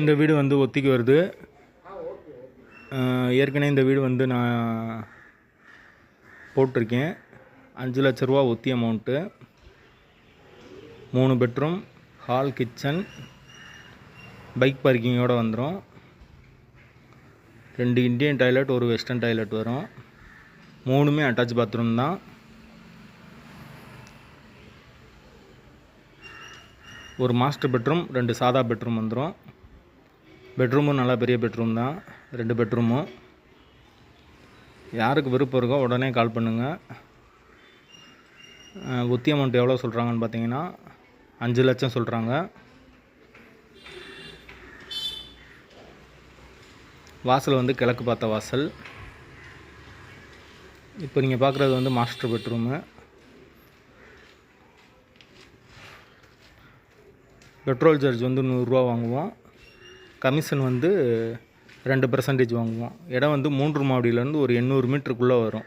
இந்த வீடு வந்து ஒத்திக்கு வருது. ஏற்கனவே இந்த வீடு வந்து நான் போட்டிருக்கேன். அஞ்சு லட்ச ரூபா ஒத்தி அமௌண்ட்டு மூணு பெட்ரூம் ஹால் கிச்சன் பைக் பார்க்கிங்கோடு வந்துடும் ரெண்டு இந்தியன் டாய்லெட் ஒரு வெஸ்டர்ன் டாய்லெட் வரும். மூணுமே அட்டாச் பாத்ரூம் தான். ஒரு மாஸ்டர் பெட்ரூம் ரெண்டு சாதா பெட்ரூம் வந்துடும் பெட்ரூமும் நல்லா பெரிய பெட்ரூம் தான். ரெண்டு பெட்ரூமும். யாருக்கு விருப்பம் இருக்கோ உடனே கால் பண்ணுங்கள் ஒத்தி அமௌண்ட் எவ்வளோ சொல்கிறாங்கன்னு பார்த்தீங்கன்னா அஞ்சு லட்சம் சொல்கிறாங்க வாசல் வந்து கிழக்கு பார்த்த வாசல். இப்போ நீங்கள் பார்க்குறது வந்து மாஸ்டர் பெட்ரூமு பெட்ரோல் சார்ஜ் வந்து நூறுரூவா வாங்குவோம். கமிஷன் வந்து ரெண்டு பர்சன்டேஜ் வாங்குவோம் இடம் வந்து மூன்று மாடியிலேருந்து ஒரு எண்ணூறு மீட்டருக்குள்ளே வரும்.